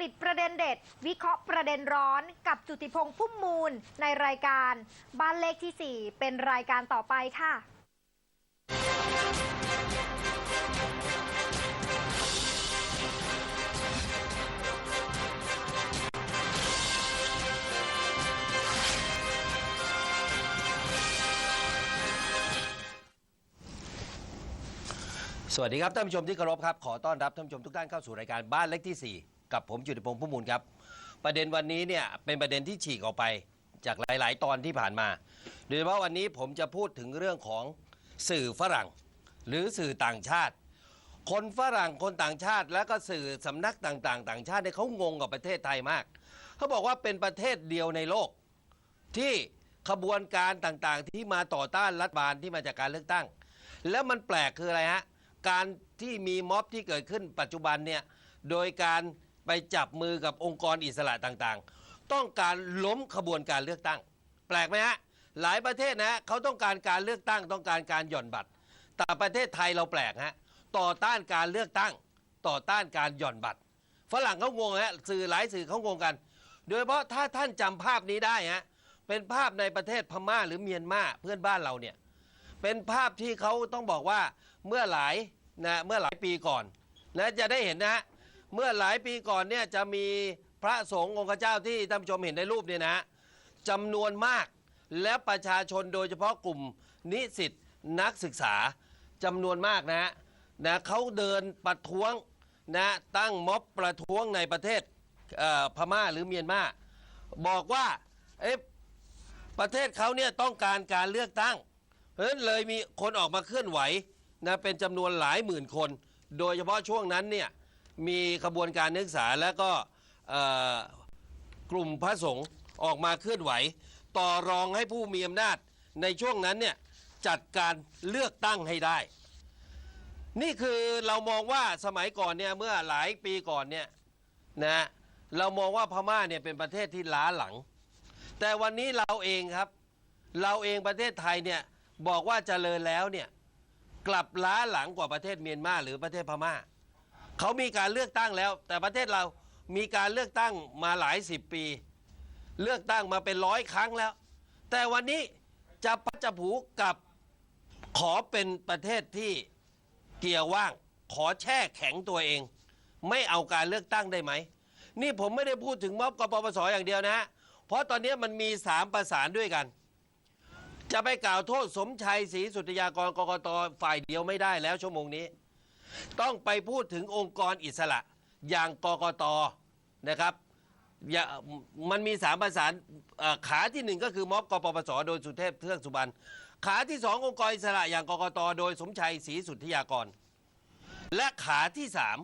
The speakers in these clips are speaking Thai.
ติดประเด็นเด็ด วิเคราะห์ประเด็นร้อนกับจุติพงษ์พุ่มมูลในรายการ บ้านเลขที่ 4 เป็นรายการต่อไปค่ะ สวัสดีครับท่านผู้ชมที่เคารพครับ ขอต้อนรับท่านผู้ชมทุกท่านเข้าสู่รายการบ้านเล็กที่4 กับผมจุติพงษ์ผู้มูลครับ ประเด็นวันนี้เนี่ยเป็นประเด็นที่ฉีกออกไปจากหลาย ๆ ตอนที่ผ่านมา โดยเฉพาะวันนี้ผมจะพูดถึงเรื่องของสื่อฝรั่ง หรือสื่อต่างชาติ คนฝรั่งคนต่างชาติ แล้วก็สื่อสำนักต่าง ๆ ต่างชาติเนี่ยเขางงกับประเทศไทยมาก เขาบอกว่าเป็นประเทศเดียวในโลก ที่ขบวนการต่างๆ ที่มาต่อต้านรัฐบาลที่มาจากการเลือกตั้ง แล้วมันแปลกคืออะไรฮะการที่มีม็อบที่เกิดขึ้นปัจจุบันเนี่ยโดยการ ไปจับมือกับองค์กรอิสระต่างๆ ต้องการล้มขบวนการเลือกตั้ง แปลกไหมฮะหลายประเทศนะเขาต้องการการเลือกตั้งต้องการการหย่อนบัตร แต่ประเทศไทยเราแปลกฮะต่อต้านการเลือกตั้ง ต่อต้านการหย่อนบัตรฝรั่งเขางงฮะสื่อหลายสื่อเขางงกัน โดยเฉพาะถ้าท่านจำภาพนี้ได้ฮะเป็นภาพในประเทศพม่าหรือเมียนมาเพื่อนบ้านเราเนี่ยเป็นภาพที่เขาต้องบอกว่าเมื่อหลายนะเมื่อหลายปีก่อนนะจะได้เห็นนะฮะ เมื่อหลายปีก่อนเนี่ยจะมีพระสงฆ์องค์เจ้าที่ท่านผู้ชมเห็นในรูปเนี่ยนะจำนวนมากและประชาชนโดยเฉพาะกลุ่มนิสิตนักศึกษาจำนวนมากนะนะเขาเดินประท้วงนะตั้งม็อบประท้วงในประเทศเพม่าหรือเมียนมาบอกว่าเอ๊ประเทศเขาเนี่ยต้องการการเลือกตั้ง เพราะฉะนั้นเลยมีคนออกมาเคลื่อนไหวนะเป็นจำนวนหลายหมื่นคน โดยเฉพาะช่วงนั้นเนี่ย มีขบวนการนักศึกษาแล้วก็เอ่อกลุ่มพระสงฆ์ออกมาเคลื่อนไหว ต่อรองให้ผู้มีอำนาจในช่วงนั้นเนี่ยจัดการเลือกตั้งให้ได้ นี่คือเรามองว่าสมัยก่อนเนี่ยเมื่อหลายปีก่อนเนี่ยนะเรามองว่าพม่าเนี่ยเป็นประเทศที่ล้าหลัง แต่วันนี้เราเองครับ เราเองประเทศไทยเนี่ยบอกว่าเจริญแล้วเนี่ยกลับล้าหลังกว่าประเทศเมียนมาหรือประเทศพม่า เขามีการเลือกตั้งแล้ว แต่ประเทศเรามีการเลือกตั้งมาหลายสิบปี เลือกตั้งมาเป็นร้อยครั้งแล้ว แต่วันนี้จะพัดจผูกับขอเป็นประเทศที่เกียร์ว่าง ขอแช่แข็งตัวเอง ไม่เอาการเลือกตั้งได้ไหม นี่ผมไม่ได้พูดถึงม็อบกปปสอย่างเดียวนะ เพราะตอนนี้มันมีสามประสานด้วยกัน จะไปกล่าวโทษสมชัยศรีสุทธยากรกกตฝ่ายเดียวไม่ได้แล้วชั่วโมงนี้ ต้องไปพูดถึงองค์กรอิสระอย่างกกตนะครับอย่ามันมีสามประสานขาที่หนึ่งก็คือม็อบกปปสโดยสุเทพเทือกสุบรรณขาที่สององค์กรอิสระอย่างกกตโดยสมชัยศรีสุทธิยากร และขาที่สาม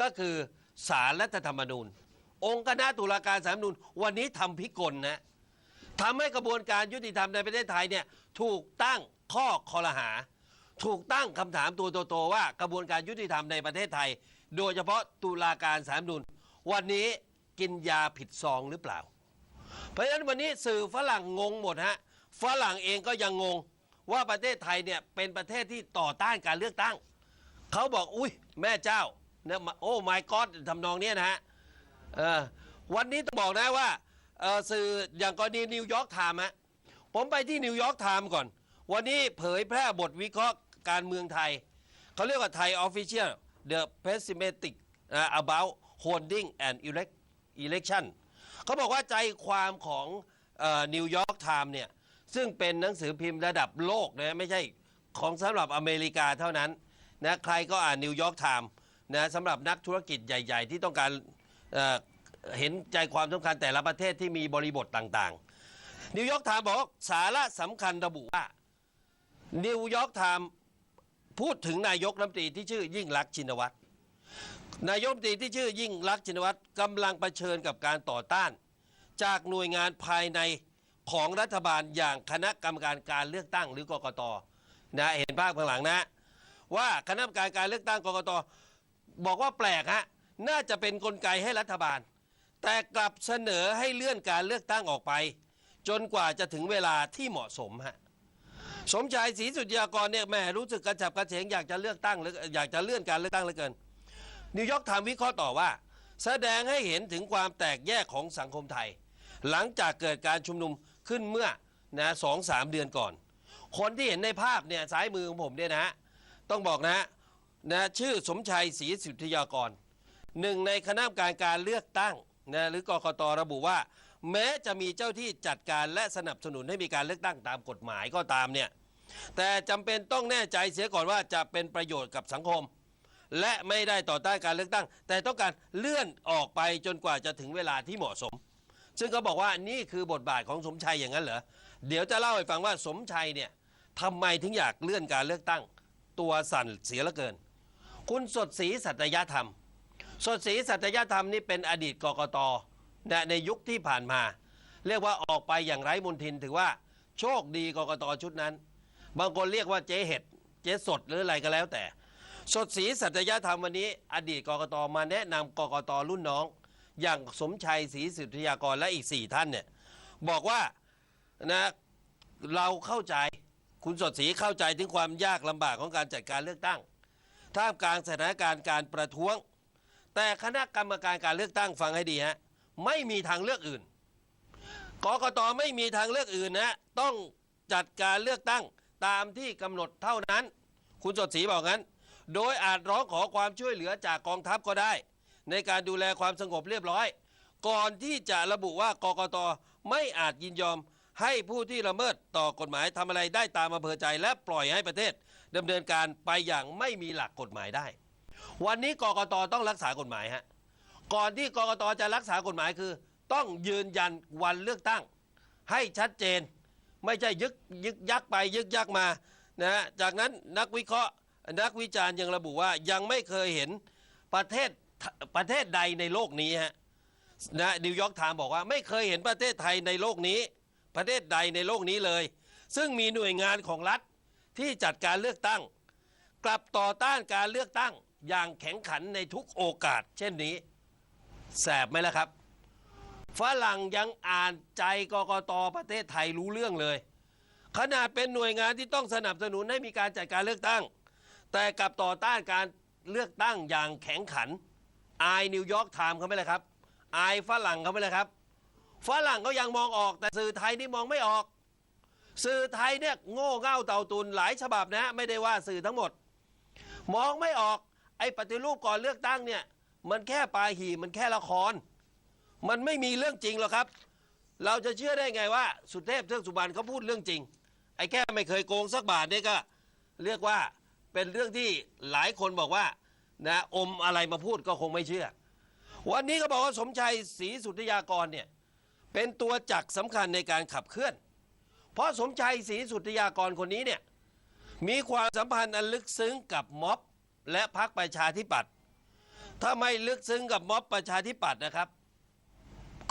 ก็คือสารรัฐธรรมนูญ องค์คณะตุลาการสารรัฐธรรมนูญวันนี้ทำพิกลนะทำให้กระบวนการยุติธรรมในประเทศไทยเนี่ยถูกตั้งข้อคอรหา ถูกตั้งคำถามตัวโตๆว่ากระบวนการยุติธรรมในประเทศไทย โดยเฉพาะตุลาการสามนูญวันนี้กินยาผิดซองหรือเปล่า เพราะฉะนั้นวันนี้สื่อฝรั่งงงหมดฮะฝรั่งเองก็ยังงงว่าประเทศไทยเนี่ยเป็นประเทศที่ต่อต้านการเลือกตั้ง เขาบอกอุ้ยแม่เจ้าเนี่ยโอ้ my god ทำนองเนี้ยนะฮะเออวันนี้ต้องบอกนะว่าเอ่อสื่ออย่างกรณีนิวยอร์กไทม์ฮะผมไปที่นิวยอร์กไทม์ก่อน วันนี้เผยแพร่บทวิเคราะห์ การเมืองไทย เขาเรียกว่าไทย official the pessimistic uh, about holding an elect election เขาบอกว่าใจความของนิวยอร์กไทม์เนี่ยซึ่งเป็นหนังสือพิมพ์ระดับโลกนะไม่ใช่ของสำหรับอเมริกาเท่านั้นนะใครก็อ่านนิวยอร์กไทม์นะสำหรับนักธุรกิจใหญ่ ๆ ที่ต้องการเเห็นใจความสำคัญแต่ละประเทศที่มีบริบทต่างๆ นิวยอร์กไทม์บอกสาระสำคัญระบุว่านิวยอร์กไทม์ พูดถึงนายกรัฐมนตรีที่ชื่อยิ่งรักชินวัตรนายกรัฐมนตรีที่ชื่อยิ่งรักชินวัตรกำลังเผชิญกับการต่อต้าน จากหน่วยงานภายในของรัฐบาลอย่างคณะกรรมการการเลือกตั้งหรือกกตนะเห็นภาพข้างหลังนะ ว่าคณะกรรมการการเลือกตั้งกกตบอกว่าแปลกฮะน่าจะเป็นนกลไกให้รัฐบาล แต่กลับเสนอให้เลื่อนการเลือกตั้งออกไป จนกว่าจะถึงเวลาที่เหมาะสมฮะ สมชายศรีสุทธิยากรเนี่ยแหม่รู้สึกกระฉับกระเฉงอยากจะเลือกตั้งหรืออยากจะเลื่อนการเลือกตั้งเหลือเกิน นิวยอร์กไทม์วิเคราะห์ต่อว่า แสดงให้เห็นถึงความแตกแยกของสังคมไทย หลังจากเกิดการชุมนุมขึ้นเมื่อนะสองสามเดือนก่อน คนที่เห็นในภาพเนี่ยซ้ายมือของผมเนี่ยนะต้องบอกนะนะชื่อสมชัยศรีสุทธยากรหนึ่งในคณะกรรมการการเลือกตั้งนะหรือกกตระบุว่า แม้จะมีเจ้าที่จัดการและสนับสนุนให้มีการเลือกตั้งตามกฎหมายก็ตามเนี่ยแต่จำเป็นต้องแน่ใจเสียก่อนว่าจะเป็นประโยชน์กับสังคม และไม่ได้ต่อต้านการเลือกตั้ง แต่ต้องการเลื่อนออกไปจนกว่าจะถึงเวลาที่เหมาะสม ซึ่งเขาบอกว่านี่คือบทบาทของสมชัยอย่างนั้นเหรอเดี๋ยวจะเล่าให้ฟังว่าสมชัยเนี่ยทำไมถึงอยากเลื่อนการเลือกตั้ง ตัวสั่นเสียลือเกิน คุณสดศรีสัตยธรรม สดศรีสัตยธรรมนี่เป็นอดีตกกต นะในยุคที่ผ่านมา เรียกว่าออกไปอย่างไร้มนทินถือว่าโชคดีกรกตชุดนั้น บางคนเรียกว่าเจ๊เห็ด เจ๊สดหรืออะไรก็แล้วแต่ สดศรีสัตยธรรมวันนี้ อดีตกรกตมาแนะนำกรกตรุ่นน้อง อย่างสมชัยศรีสุทธิยากรและอีก 4 ท่านเนี่ยบอกว่านะเราเข้าใจคุณสดศรีเข้าใจถึงความยากลำบากของการจัดการเลือกตั้ง ท่ามกลางสถานการณ์การประท้วง แต่คณะกรรมการการเลือกตั้งฟังให้ดีฮะ ไม่มีทางเลือกอื่นกกตไม่มีทางเลือกอื่นนะต้องจัดการเลือกตั้งตามที่กำหนดเท่านั้น คุณสดศรีบอกงั้น โดยอาจร้องขอความช่วยเหลือจากกองทัพก็ได้ ในการดูแลความสงบเรียบร้อย ก่อนที่จะระบุว่ากกตไม่อาจยินยอมให้ผู้ที่ละเมิดต่อกฎหมายทำอะไรได้ตามอำเภอใจและปล่อยให้ประเทศดำเนินการไปอย่างไม่มีหลักกฎหมายได้ วันนี้กกตต้องรักษากฎหมายฮะ ก่อนที่กกตจะรักษากฎหมายคือ ต้องยืนยันวันเลือกตั้ง ให้ชัดเจน ไม่ใช่ยึกยึกยักไปยึกยักมานะฮะจากนั้นนักวิเคราะห์นักวิจารณ์ยังระบุว่ายังไม่เคยเห็นประเทศประเทศใดในโลกนี้ฮะนะนิวยอร์กไทม์บอกว่าไม่เคยเห็นประเทศไทยในโลกนี้ ประเทศใดในโลกนี้เลย ซึ่งมีหน่วยงานของรัฐที่จัดการเลือกตั้ง กลับต่อต้านการเลือกตั้งอย่างแข็งขันในทุกโอกาส เช่นนี้ แสบไหมล่ะครับ ฝรั่งยังอ่านใจกกตประเทศไทยรู้เรื่องเลย ขนาดเป็นหน่วยงานที่ต้องสนับสนุนให้มีการจัดการเลือกตั้ง แต่กลับต่อต้านการเลือกตั้งอย่างแข็งขัน อายนิวยอร์กไทม์เขาไม่เลยครับ อายฝรั่งเขาไม่เลยครับฝรั่งก็ยังมองออกแต่สื่อไทยนี่มองไม่ออก สื่อไทยเนี่ยโง่เง่าเต่าตุนหลายฉบับนะ ไม่ได้ว่าสื่อทั้งหมด มองไม่ออกไอ้ปฏิรูปก่อนเลือกตั้งเนี่ย มันแค่ปลายหีมันแค่ละคร มันไม่มีเรื่องจริงหรอกครับ เราจะเชื่อได้ไงว่า สุเทพเทือกสุบรรณเขาพูดเรื่องจริง ไอ้แค่ไม่เคยโกงสักบาทเนี่ยก็ เรียกว่าเป็นเรื่องที่หลายคนบอกว่านะอมอะไรมาพูดก็คงไม่เชื่อ วันนี้ก็บอกว่าสมชัยศรีสุทธิยากรเนี่ยเป็นตัวจักรสำคัญในการขับเคลื่อน เพราะสมชัยศรีสุทธิยากรคนนี้เนี่ยมีความสัมพันธ์อันลึกซึ้งกับม็อบ และพรรคประชาธิปัตย์ ถ้าไม่ลึกซึ้งกับม็อบประชาธิปัตย์นะครับ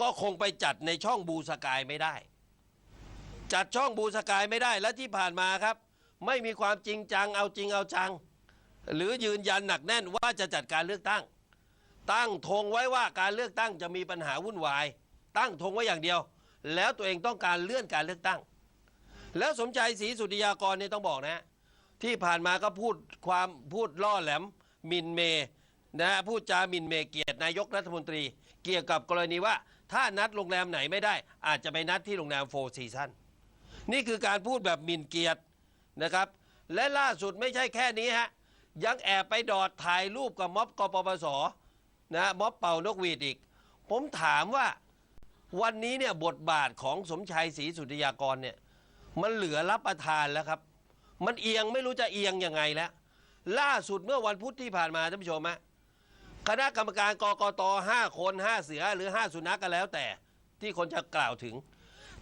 ก็คงไปจัดในช่องบูสกายไม่ได้ จัดช่องบูสกายไม่ได้และที่ผ่านมาครับ ไม่มีความจริงจังเอาจริงเอาจัง หรือยืนยันหนักแน่นว่าจะจัดการเลือกตั้ง ตั้งธงไว้ว่าการเลือกตั้งจะมีปัญหาวุ่นวาย ตั้งธงไว้อย่างเดียว แล้วตัวเองต้องการเลื่อนการเลือกตั้ง แล้วสมใจศรีสุริยากรเนี่ยต้องบอกนะ ที่ผ่านมาก็พูดความพูดล่อแหลมมินเม นะพูดจาหมินเมเกียรตินายกรัฐมนตรี เกี่ยวกับกรณีว่า ถ้านัดโรงแรมไหนไม่ได้ อาจจะไปนัดที่โรงแรมโฟร์ซีซันนี่คือการพูดแบบหมินเกียรตินะครับ และล่าสุดไม่ใช่แค่นี้ฮะยังแอบไปดอดถ่ายรูปกับม็อบกปปสนะม็อบเป่านกหวีดอีก ผมถามว่าวันนี้เนี่ยบทบาทของสมชัยศรีสุธิยากรเนี่ยมันเหลือรับประทานแล้วครับ มันเอียงไม่รู้จะเอียงยังไงแล้ว ล่าสุดเมื่อวันพุธที่ผ่านมาท่านผู้ชมฮะ คณะกรรมการกกตห้าคนห้าเสือหรือห้าสุนัขก็แล้วแต่ที่คนจะกล่าวถึง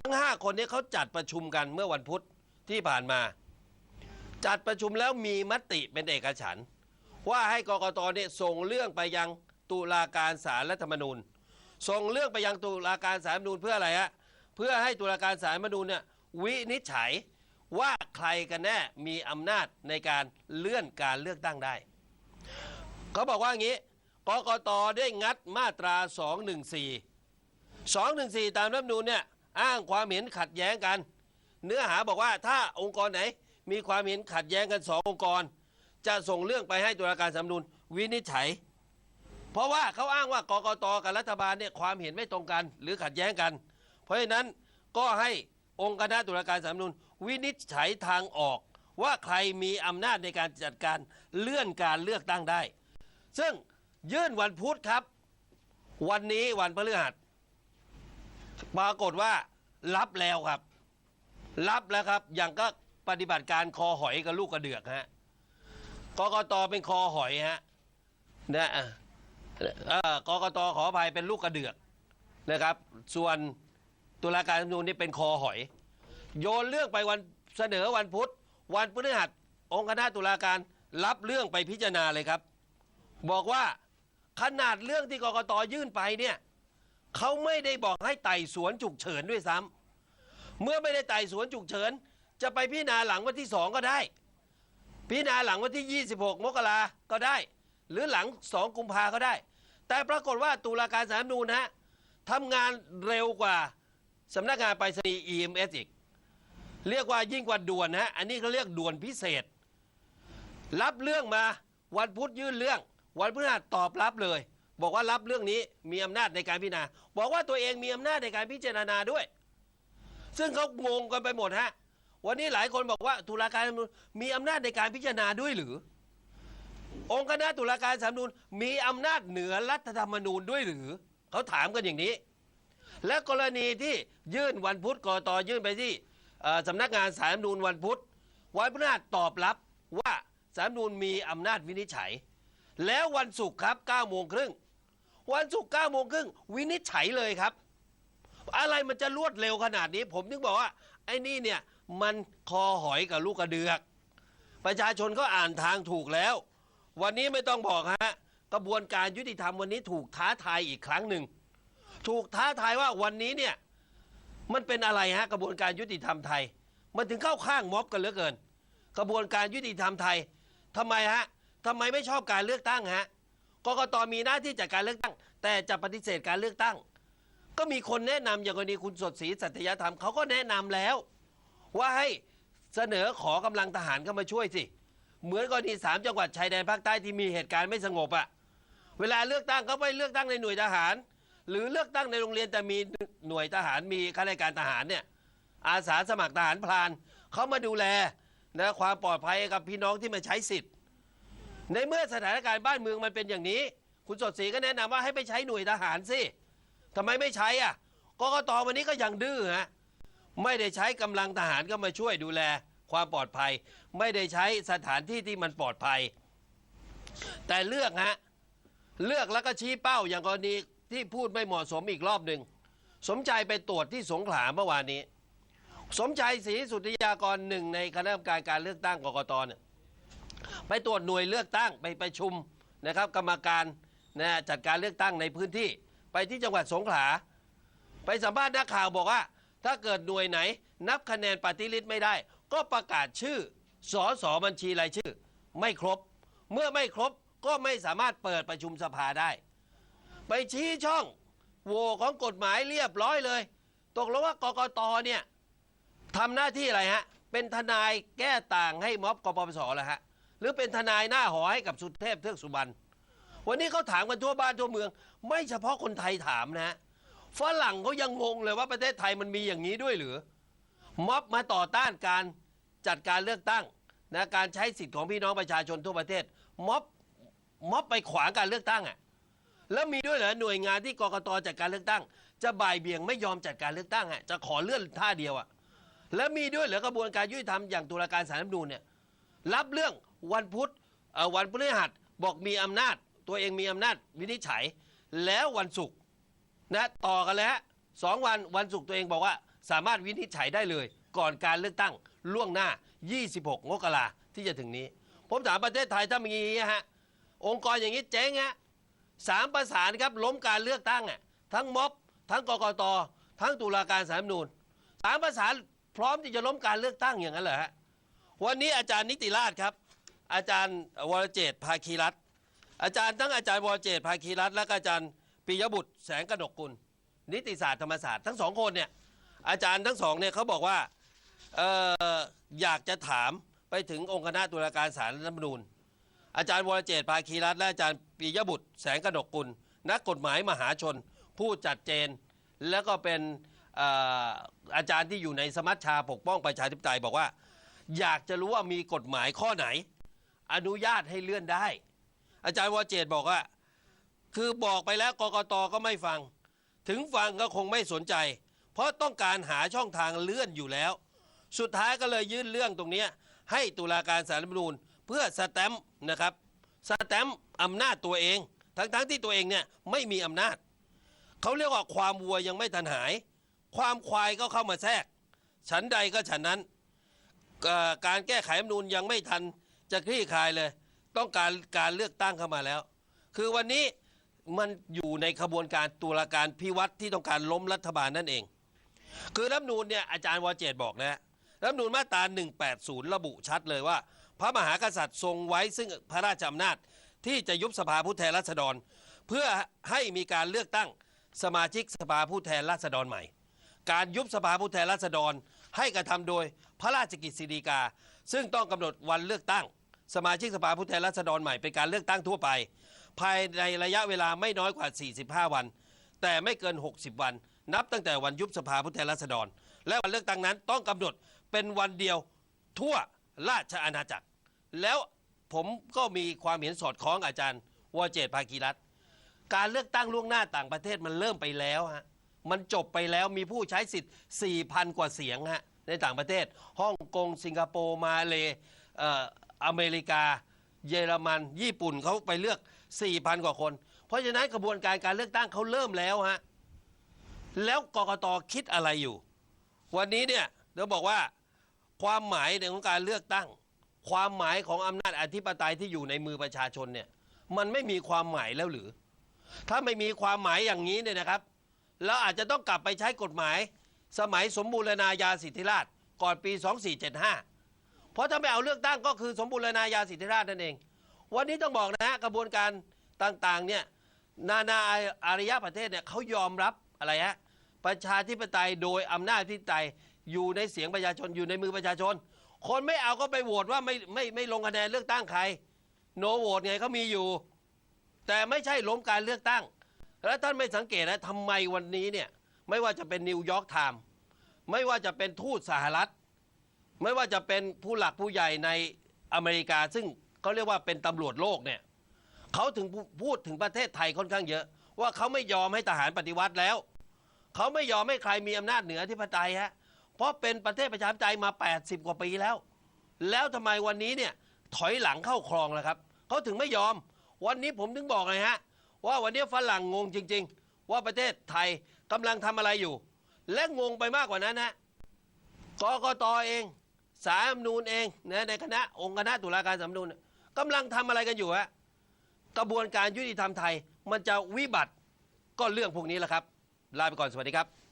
ทั้งห้าคนนี้เขาจัดประชุมกันเมื่อวันพุธที่ผ่านมา จัดประชุมแล้วมีมติเป็นเอกฉันท์ว่าให้กกตเนี่ยส่งเรื่องไปยังตุลาการศาลรัฐธรรมนูญ ส่งเรื่องไปยังตุลาการศาลรัฐธรรมนูญเพื่ออะไรฮะเพื่อให้ตุลาการศาลรัฐธรรมนูญเนี่ยวินิจฉัยว่าใครกันแน่มีอำนาจในการเลื่อนการเลือกตั้งได้เขาบอกว่าอย่างนี้ กกตได้งัดมาตรา 214 214 ตามรัฐมนูญเนี่ยอ้างความเห็นขัดแย้งกัน เนื้อหาบอกว่าถ้าองค์กรไหนมีความเห็นขัดแย้งกันสององค์กร จะส่งเรื่องไปให้ตุลาการสำนูญวินิจฉัย เพราะว่าเขาอ้างว่ากกตกับรัฐบาลเนี่ยความเห็นไม่ตรงกันหรือขัดแย้งกัน เพราะฉะนั้นก็ให้องค์คณะตุลาการสาลรฐธรรมนูญวินิจฉัยทางออกว่าใครมีอำนาจในการจัดการเลื่อนการเลือกตั้งได้ ซึ่ง ยื่นวันพุธครับ วันนี้วันพฤหัสปรากฏว่ารับแล้วครับ รับแล้วครับ อย่างก็ปฏิบัติการคอหอยกับลูกกระเดือกฮะกกตเป็นคอหอยฮะนะอ่อกกตขออภัยเป็นลูกกระเดือกนะครับ ส่วนตุลาการรัฐธรรมนูญนี่เป็นคอหอย โยนเรื่องไปวันเสนอวันพุธ วันพฤหัสองค์คณะตุลาการรับเรื่องไปพิจารณาเลยครับ บอกว่า ขนาดเรื่องที่กกตยื่นไปเนี่ยเขาไม่ได้บอกให้ไต่สวนฉุกเฉินด้วยซ้ำเมื่อไม่ได้ไต่สวนฉุกเฉิน จะไปพิจารณาหลังวันที่สองก็ได้ พิจารณาหลังวันที่ 26 มกราก็ได้ หรือหลัง2กุมภาก็ได้ แต่ปรากฏว่าตุลาการสารนูญฮะทำงานเร็วกว่าสำนักงานไปรษณีย์ EMS อีก เรียกว่ายิ่งกว่าด่วนฮะอันนี้เขาเรียกด่วนพิเศษ รับเรื่องมาวันพุธยื่นเรื่อง วันพฤหัสตอบรับเลย บอกว่ารับเรื่องนี้มีอำนาจในการพิจารณา บอกว่าตัวเองมีอำนาจในการพิจารณาด้วย ซึ่งเขางงกันไปหมดฮะวันนี้หลายคนบอกว่าตุลาการมนูญมีอำนาจในการพิจารณาด้วยหรือ องค์คณะตุลาการสามนูญมีอำนาจเหนือรัฐธรรมนูญด้วยหรือ เขาถามกันอย่างนี้ และกรณีที่ยื่นวันพุธกตยื่นไปที่สำนักงานสารฐธรรมนูญวันพุธวันพฤหัสตอบรับว่าสารฐธรรมนูญมีอำนาจวินิจฉัย แล้ววันศุกร์ครับ9โมงครึ่งวันศุกร์9โมงครึ่งวินิจฉัยเลยครับ อะไรมันจะรวดเร็วขนาดนี้ ผมถึงบอกว่า ไอ้นี่เนี่ยมันคอหอยกับลูกกระเดือก ประชาชนก็อ่านทางถูกแล้ว วันนี้ไม่ต้องบอกฮะกระบวนการยุติธรรมวันนี้ถูกท้าทายอีกครั้งหนึ่งถูกท้าทายว่าวันนี้เนี่ยมันเป็นอะไรฮะกระบวนการยุติธรรมไทย มันถึงเข้าข้างม็อบกันเหลือเกิน กระบวนการยุติธรรมไทยทำไมฮะ ทำไมไม่ชอบการเลือกตั้งฮะกกตมีหน้าที่จัดการเลือกตั้ง แต่จะปฏิเสธการเลือกตั้ง ก็มีคนแนะนำอย่างกรณีคุณสดศรีสัตยธรรมเขาก็แนะนำแล้ว ว่าให้เสนอขอกำลังทหารเข้ามาช่วยสิ เหมือนกรณีสามจังหวัดชายแดนภาคใต้ที่มีเหตุการณ์ไม่สงบอะเวลาเลือกตั้งเขาไปเลือกตั้งในหน่วยทหาร หรือเลือกตั้งในโรงเรียนแต่มีหน่วยทหารมีข้าราชการทหารเนี่ยอาสาสมัครทหารพรานเขามาดูแลนะความปลอดภัยกับพี่น้องที่มาใช้สิทธิ์ ในเมื่อสถานการณ์บ้านเมืองมันเป็นอย่างนี้ คุณสดศรีก็แนะนำว่าให้ไปใช้หน่วยทหารสิทำไมไม่ใช้อะกกตวันนี้ก็ยังดื้อฮะไม่ได้ใช้กำลังทหารก็มาช่วยดูแลความปลอดภัย ไม่ได้ใช้สถานที่ที่มันปลอดภัย แต่เลือกฮะเลือกแล้วก็ชี้เป้าอย่างกรณีที่พูดไม่เหมาะสมอีกรอบหนึ่งสมใจไปตรวจที่สงขลาเมื่อวานนี้ สมใจศรีสุทธิยากรหนึ่งในคณะกรรมการการเลือกตั้งกกตเนี่ย ไปตรวจหน่วยเลือกตั้งไปไประชุมนะครับ กรรมการนะจัดการเลือกตั้งในพื้นที่ ไปที่จังหวัดสงขลา ไปสัมภาษณ์นักข่าวบอกว่า ถ้าเกิดหน่วยไหน นับคะแนนปฏิริษีไม่ได้ ก็ประกาศชื่อสอสอบัญชีรายชื่อ ไม่ครบ เมื่อไม่ครบก็ไม่สามารถเปิดประชุมสภาได้ ไปชี้ช่องโหวของกฎหมายเรียบร้อยเลย ตกลงว่ากกตเนี่ยทำหน้าที่อะไรฮะ เป็นทนายแก้ต่างให้ม็อบกปปสเหรอฮะ รือเป็นทนายหน้าหอให้กับสุเทพเทือกสุบรรณวันนี้เขาถามกันทั่วบ้านทั่วเมือง ไม่เฉพาะคนไทยถามนะฮะฝรั่งเขายังงงเลยว่าประเทศไทยมันมีอย่างนี้ด้วยหรือ ม็อบมาต่อต้านการจัดการเลือกตั้งนะการใช้สิทธิ์ของพี่น้องประชาชนทั่วประเทศ ม็อบม็อบไปขวางการเลือกตั้งอะแล้วมีด้วยเหรอหน่วยงานที่กกตจัดการเลือกตั้ง จะบ่ายเบี่ยงไม่ยอมจัดการเลือกตั้งอะจะขอเลื่อนท่าเดียวอะแล้วมีด้วยเหรอกระบวนการยุติธรรมอย่างตุลาการศาลรัฐธรรมนูญเนี่ย รับเรื่องวันพุธวันพฤหัสบอกมีอำนาจ ตัวเองมีอำนาจวินิจฉัย แล้ววันศุกร์นะต่อกันเลยฮะสองวันวันศุกร์ตัวเองบอกว่า สามารถวินิจฉัยได้เลย ก่อนการเลือกตั้งล่วงหน้า 26มกราที่จะถึงนี้ ผมถามประเทศไทยถ้ามีอย่างนี้ฮะองค์กรอย่างนี้เจ๊งฮะสามประสานครับล้มการเลือกตั้งอะทั้งม็อบทั้งกกตทั้งตุลาการสารมนูญสามประสานพร้อมที่จะล้มการเลือกตั้งอย่างนั้นเหรอฮะ วันนี้อาจารย์นิติราชครับ อาจารย์วรเจตภาคีรัตน์อาจารย์ทั้งอาจารย์วรเจตภาคีรัตน์และอาจารย์ปิยบุตรแสงกนกกุล นิติศาสตร์ธรรมศาสตร์ทั้งสองคนเนี่ยอาจารย์ทั้งสองเนี่ยเขาบอกว่าเอออยากจะถามไปถึงองค์คณะตุลาการศาลรัฐธรรมนูญ อาจารย์วรเจตภาคีรัตน์และอาจารย์ปิยบุตรแสงกนกกุล นักกฎหมายมหาชน ผู้จัดเจน แล้วก็เป็นอออาจารย์ที่อยู่ในสมัชชาปกป้องประชาธิปไตยบอกว่า อยากจะรู้ว่ามีกฎหมายข้อไหน อนุญาตให้เลื่อนได้ อาจารย์วเจตบอกว่า คือบอกไปแล้วกกตก็ไม่ฟัง ถึงฟังก็คงไม่สนใจ เพราะต้องการหาช่องทางเลื่อนอยู่แล้ว สุดท้ายก็เลยยื่นเรื่องตรงนี้ให้ตุลาการสารรัฐมนูญเพื่อสแตมป์นะครับสแตมป์อำนาจตัวเอง ทั้งๆที่ตัวเองเนี่ยไม่มีอำนาจเขาเรียกว่าความวัวยังไม่ทันหาย ความควายก็เข้ามาแทรก ฉันใดก็ฉันนั้น การแก้ไขรัฐมนูญยังไม่ทันจะคลี่คลายเลย ต้องการการเลือกตั้งเข้ามาแล้ว คือวันนี้มันอยู่ในขบวนการตุลาการพิวัตรที่ต้องการล้มรัฐบาลนั่นเอง คือรัฐมนูญเนี่ยอาจารย์วเจตบอกนะรัฐมนูญมาตรา 180 ระบุชัดเลยว่า พระมหากษัตริย์ทรงไว้ซึ่งพระราชอำนาจที่จะยุบสภาผู้แทนราษฎร เพื่อให้มีการเลือกตั้งสมาชิกสภาผู้แทนราษฎรใหม่ การยุบสภาผู้แทนราษฎรให้กระทำโดย พระราชกิจสีดีกา ซึ่งต้องกำหนดวันเลือกตั้ง สมาชิกสภาผู้แทนราษฎรใหม่เป็นการเลือกตั้งทั่วไป ภายในระยะเวลาไม่น้อยกว่า 45 วัน แต่ไม่เกิน 60 วัน นับตั้งแต่วันยุบสภาผู้แทนราษฎร และวันเลือกตั้งนั้นต้องกำหนดเป็นวันเดียวทั่วราชอาณาจักร แล้วผมก็มีความเห็นสอดคล้องอาจารย์วรเจตภากีรัตการเลือกตั้งล่วงหน้าต่างประเทศมันเริ่มไปแล้วฮะมันจบไปแล้วมีผู้ใช้สิทธิ์ 4,000 กว่าเสียงฮะ ในต่างประเทศฮ่องกง สิงคโปร์มาเลเอ่ออเมริกา เยอรมัน ญี่ปุ่นเขาไปเลือก 4,000 กว่าคน เพราะฉะนั้นกระบวนการการเลือกตั้งเขาเริ่มแล้วฮะแล้วกกตคิดอะไรอยู่ วันนี้เนี่ยเดี๋ยวบอกว่าความหมายของการเลือกตั้ง ความหมายของอำนาจอธิปไตยที่อยู่ในมือประชาชนเนี่ยมันไม่มีความหมายแล้วหรือ ถ้าไม่มีความหมายอย่างนี้เนี่ยนะครับ แล้วอาจจะต้องกลับไปใช้กฎหมาย สมัยสมบูรณาญาสิทธิราชก่อนปี 2475 เพราะถ้าไม่เอาเลือกตั้งก็คือสมบูรณาญาสิทธิราชนั่นเอง วันนี้ต้องบอกนะฮะกระบวนการต่างๆเนี่ยนานาอารยประเทศเนี่ยเขายอมรับอะไรฮะประชาธิปไตยโดยอำนาจอธิไตยอยู่ในเสียงประชาชนอยู่ในมือประชาชน คนไม่เอาก็ไปโหวตว่าไม่ไม่ไม่ลงคะแนนเลือกตั้งใคร โนโหวตไงเขามีอยู่ แต่ไม่ใช่ล้มการเลือกตั้ง แล้วท่านไม่สังเกตนะทำไมวันนี้เนี่ย ไม่ว่าจะเป็นนิวยอร์กไทม์ไม่ว่าจะเป็นทูตสหรัฐ ไม่ว่าจะเป็นผู้หลักผู้ใหญ่ในอเมริกา ซึ่งเขาเรียกว่าเป็นตำรวจโลกเนี่ยเขาถึงพูดถึงประเทศไทยค่อนข้างเยอะ ว่าเขาไม่ยอมให้ทหารปฏิวัติแล้ว เขาไม่ยอมให้ใครมีอำนาจเหนือที่ปไตยฮะเพราะเป็นประเทศประชาธิปไตยมา 80 กว่าปีแล้ว แล้วทำไมวันนี้เนี่ยถอยหลังเข้าครองล่ะครับเขาถึงไม่ยอม วันนี้ผมถึงบอกเลยฮะว่าวันนี้ฝรั่งงงจริง ๆ ว่าประเทศไทย กำลังทำอะไรอยู่ และงงไปมากกว่านั้นนะกกตเองสารรัฐธรรมนูนเองนะในคณะองค์คณะตุลาการสามนูนกำลังทำอะไรกันอยู่ฮะกระบวนการยุติธรรมไทย มันจะวิบัติก็เรื่องพวกนี้แหละครับ ลาไปก่อนสวัสดีครับ